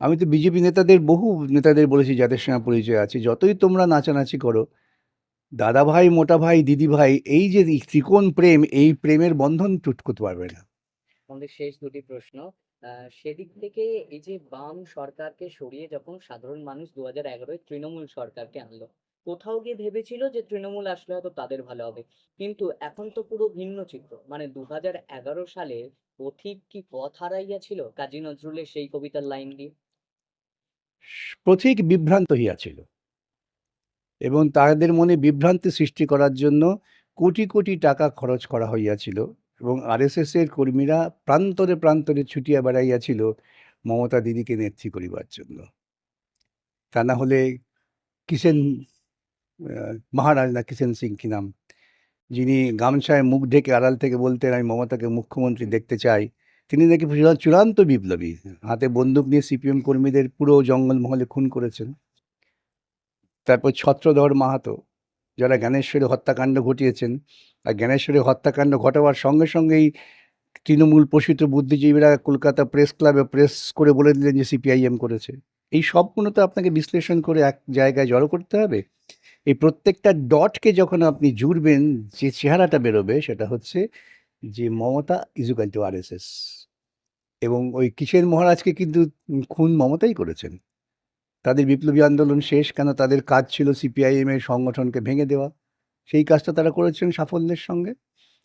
আমি তো বিজেপি নেতাদের, বহু নেতাদের বলেছি, যাদের সঙ্গে পরিচয় আছে, যতই তোমরা নাচানাচি করো দাদা ভাই মোটা ভাই দিদি ভাই এই যে ত্রিকোণ প্রেম, এই প্রেমের বন্ধন টুট করতে পারবে না। আমাদের শেষ দুটি প্রশ্ন সেদিক থেকে এই যে বাম সরকারকে সরিয়ে যখন সাধারণ মানুষ দু হাজার এগারোয় তৃণমূল সরকারকে আনলো, কোথাও গিয়ে ভেবেছিল যে তৃণমূল আসলে হয়তো তাদের ভালো হবে? কিন্তু এখন তো পুরো ভিন্ন চিত্র মানে দু হাজার এগারো সালে পথিক কি পথ হারাইয়াছিল? কাজী নজরুলের সেই কবিতার লাইন দিয়ে। পথিক বিভ্রান্ত হইয়াছিল এবং তাদের মনে বিভ্রান্তি সৃষ্টি করার জন্য কোটি কোটি টাকা খরচ করা হইয়াছিল এবং আরএসএস এর কর্মীরা প্রান্তরে প্রান্তরে ছুটিয়া বেড়াইয়াছিল মমতা দিদিকে নেত্রী করিবার জন্য। তা না হলে কিষেন মহারাজ না কিষেন সিং কি নাম, যিনি গামছায় মুখ ঢেকে আড়াল থেকে বলতেন, আমি মমতাকে মুখ্যমন্ত্রী দেখতে চাই। তিনি নাকি চূড়ান্ত বিপ্লবী। হাতে বন্দুক নিয়ে সিপিএম কর্মীদের পুরো জঙ্গলমহলে খুন করেছেন। তারপর ছত্রধর মাহাতো, যারা জ্ঞানেশ্বরী হত্যাকাণ্ড ঘটিয়েছেন। আর জ্ঞানেশ্বরী হত্যাকাণ্ড ঘটাবার সঙ্গে সঙ্গেই তৃণমূল পোষিত বুদ্ধিজীবীরা কলকাতা প্রেস ক্লাবে প্রেস করে বলে দিলেন যে সিপিআইএম করেছে। এই সবগুলো তো আপনাকে বিশ্লেষণ করে এক জায়গায় জড়ো করতে হবে। এই প্রত্যেকটা ডটকে যখন আপনি জুড়বেন, যে চেহারাটা বেরোবে সেটা হচ্ছে যে মমতা ইজুকাল টু আরএসএস এবং ওই কিষেন মহারাজকে কিন্তু খুন মমতাই করেছেন। তাদের বিপ্লবী আন্দোলন শেষ, কেন তাদের কাজ ছিল সিপিআইএম এর সংগঠনকে ভেঙে দেওয়া। সেই কাজটা তারা করেছেন সাফল্যের সঙ্গে।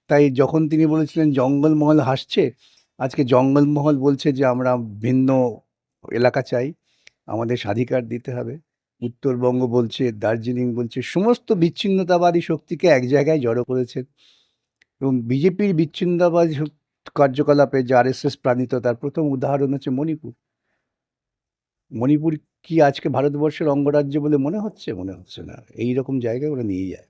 তাই যখন তিনি বলেছিলেন জঙ্গলমহল হাসছে, আজকে জঙ্গলমহল বলছে যে আমরা ভিন্ন এলাকা চাই, আমাদের স্বাধিকার দিতে হবে। উত্তরবঙ্গ বলছে, দার্জিলিং বলছে, সমস্ত বিচ্ছিন্নতাবাদী শক্তিকে এক জায়গায় জড়ো করেছেন এবং বিজেপির বিচ্ছিন্নতাবাদী শক- কার্যকলাপে যে আরএসএস প্রাণিত তার প্রথম উদাহরণ হচ্ছে মণিপুর। মণিপুর কি আজকে ভারতবর্ষের অঙ্গরাজ্য বলে মনে হচ্ছে? মনে হচ্ছে না। এই রকম জায়গায় ওরা নিয়ে যায়।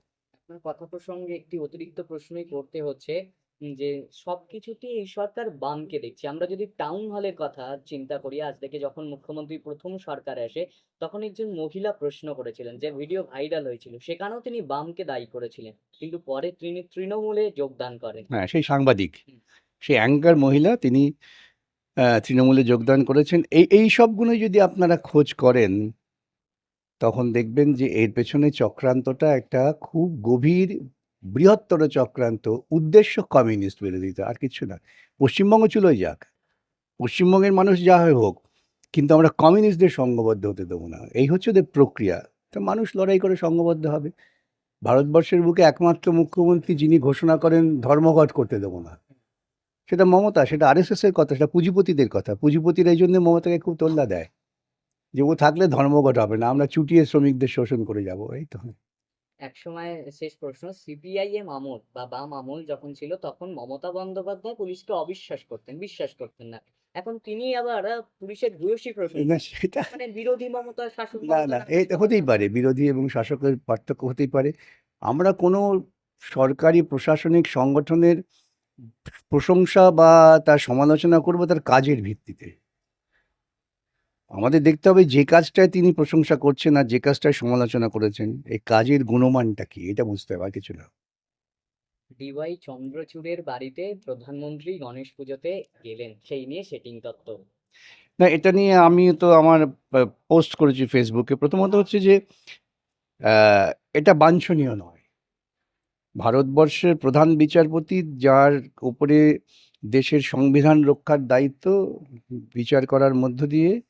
কথা প্রসঙ্গে একটি অতিরিক্ত প্রশ্নই করতে হচ্ছে যে সবকিছুতেই এই সরকার বামকে দেখছে। আমরা যদি টাউন হলের কথা চিন্তা করি আজ থেকে যখন মুখ্যমন্ত্রী প্রথম সরকার আসে তখন একজন মহিলা প্রশ্ন করেছিলেন যে ভিডিও ভাইরাল হয়েছিল সেখানেও তিনি বামকে দায়ী করেছিলেন। কিন্তু পরে তিনি তৃণমূলে যোগদান করেন। হ্যাঁ সেই সাংবাদিক। সেই অ্যাঙ্কার মহিলা তিনি তৃণমূলে যোগদান করেছেন। এই এই সবগুলোই যদি আপনারা খোঁজ করেন, তখন দেখবেন যে এর পেছনে চক্রান্তটা একটা খুব গভীর, বৃহত্তর চক্রান্ত, উদ্দেশ্য কমিউনিস্ট বিরোধিতা আর কিছু না। পশ্চিমবঙ্গ চুলোই যাক। পশ্চিমবঙ্গের মানুষ যা হয় হোক, কিন্তু আমরা কমিউনিস্টদের সঙ্গবদ্ধ হতে দেবো না। এই হচ্ছে ওদের প্রক্রিয়া। তো মানুষ লড়াই করে সঙ্গবদ্ধ হবে। ভারতবর্ষের বুকে একমাত্র মুখ্যমন্ত্রী যিনি ঘোষণা করেন, ধর্মঘট করতে দেবো না। সেটা মমতা সেটা আরএসএস এর কথা সেটা পুঁজিপতিদের কথা। পুঁজিপতিরা এই জন্য মমতাকে খুব তোল্লা দেয় যে ও থাকলে ধর্মঘট হবে না আমরা চুটিয়ে শ্রমিকদের শোষণ করে যাব এই তো। এক সময় শেষ প্রশ্ন সিপিআইএম আমল বা বাম আমল যখন ছিল তখন মমতা বন্দ্যোপাধ্যায় পুলিশকে অবিশ্বাস করতেন বিশ্বাস করতেন না। এখন তিনি আবার পুলিশের ভূয়সী প্রশ্ন না সেটা মানে বিরোধী মমতা শাসক না না এই হতেই পারে বিরোধী এবং শাসকের পার্থক্য হতেই পারে। আমরা কোনো সরকারি প্রশাসনিক সংগঠনের প্রশংসা বা তার সমালোচনা করব তার কাজের ভিত্তিতে। আমাদের দেখতে হবে যে কাজটায় তিনি প্রশংসা করছেন আর যে কাজটায় সমালোচনা করেছেন এই কাজের গুণমানটা কি এটা বুঝতে হবে আর কিছু না। ডিওয়াই চন্দ্রচূড়ের বাড়িতে প্রধানমন্ত্রী গণেশ পুজোতে গেলেন সেই নিয়ে সেটিং তত্ত্ব। না এটা নিয়ে আমি তো আমার পোস্ট করেছি ফেসবুকে। প্রথমত হচ্ছে যে এটা বাঞ্ছনীয় নয়। ভারতবর্ষের প্রধান বিচারপতি, যার উপরে দেশের সংবিধান রক্ষার দায়িত্ব বিচার করার মধ্য দিয়ে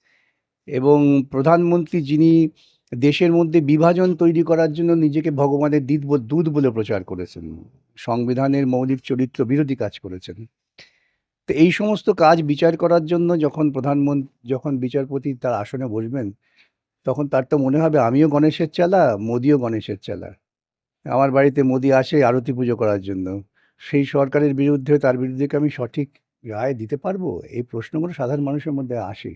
এবং প্রধানমন্ত্রী যিনি দেশের মধ্যে বিভাজন তৈরি করার জন্য নিজেকে ভগবানের বল- দুধ বলে প্রচার করেছেন, সংবিধানের মৌলিক চরিত্র বিরোধী কাজ করেছেন। তো এই সমস্ত কাজ বিচার করার জন্য যখন প্রধানমন্ত্রী যখন বিচারপতি তার আসনে বসবেন, তখন তার তো মনে হবে আমিও গণেশের চালা, মোদিও গণেশের চালা। আমার বাড়িতে মোদি আসে আরতি পুজো করার জন্য। সেই সরকারের বিরুদ্ধে, তার বিরুদ্ধে আমি সঠিক রায় দিতে পারব? এই প্রশ্নগুলো সাধারণ মানুষের মধ্যে আসে।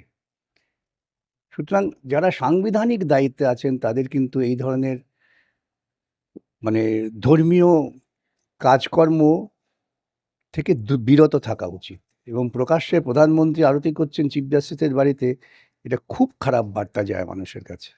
সুতরাং যারা সাংবিধানিক দায়িত্বে আছেন, তাদের কিন্তু এই ধরনের মানে ধর্মীয় কাজকর্ম থেকে বিরত থাকা উচিত। এবং প্রকাশ্যে প্রধানমন্ত্রী আরতি করছেন চিফ জাস্টিসের বাড়িতে, এটা খুব খারাপ বার্তা যায় মানুষের কাছে।